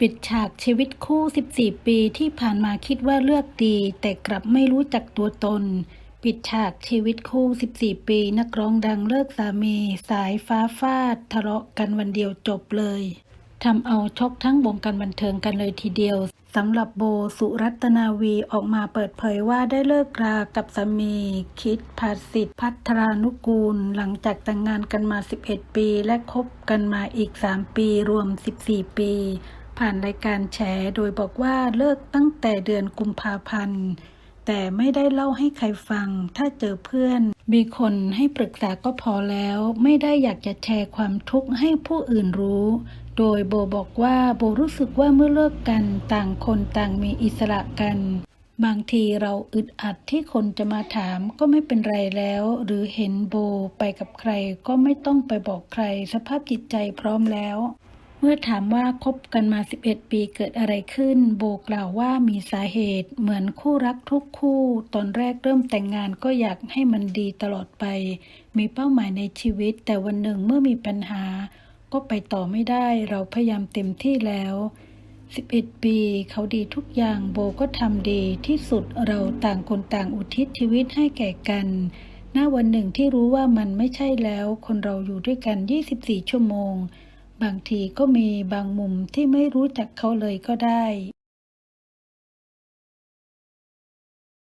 ปิดฉากชีวิตคู่ 14 ปีที่ผ่านมาคิดว่าเลือกดี แต่กลับไม่รู้จักตัวตน ปิดฉากชีวิตคู่ 14 ปี นักร้องดังเลิกสามี สายฟ้าฟาด ทะเลาะกันวันเดียวจบเลยทำเอาช็อกทั้งวงการบันเทิงกันเลยทีเดียวสำหรับโบสุรัตนาวีออกมาเปิดเผยว่าได้เลิกรากับสามี คิดภาสิทธิ์พัทรานุกูล หลังจากแต่งงานกันมา 11 ปี และคบกันมาอีก 3 ปีรวม 14 ปี ผ่านรายการแฉโดยบอกว่าเลิกตั้งแต่เดือนกุมภาพันธ์ แต่ไม่ได้เล่าให้ใครฟัง ถ้าเจอเพื่อน มีคนให้ปรึกษาก็พอแล้ว ไม่ได้อยากจะแชร์ความทุกข์ให้ผู้อื่นรู้ โดยโบบอกว่าโบรู้สึกว่าเมื่อเลิกกันต่างคนต่างมีอิสระกัน บางทีเราอึดอัดที่คนจะมาถามก็ไม่เป็นไรแล้ว หรือเห็นโบไปกับใครก็ไม่ต้องไปบอกใคร สภาพจิตใจพร้อมแล้ว มื่อถามว่าคบกันมา 11 ปีเกิดอะไรขึ้น โบกล่าวว่ามีสาเหตุ เหมือนคู่รักทุกคู่ ตอนแรกเริ่มแต่งงานก็อยากให้มันดีตลอดไป มีเป้าหมายในชีวิต แต่วันหนึ่งเมื่อมีปัญหา ก็ไปต่อไม่ได้ เราพยายามเต็มที่แล้ว 11 ปี เขาดีทุกอย่าง โบก็ทำดีที่สุด เราต่างคนต่างอุทิศชีวิตให้แก่กันหน้าวันหนึ่งที่รู้ว่ามันไม่ใช่แล้ว คนเราอยู่ด้วยกัน 24 ชั่วโมง บางทีก็มีบางมุมที่ไม่รู้จักเขาเลยก็ได้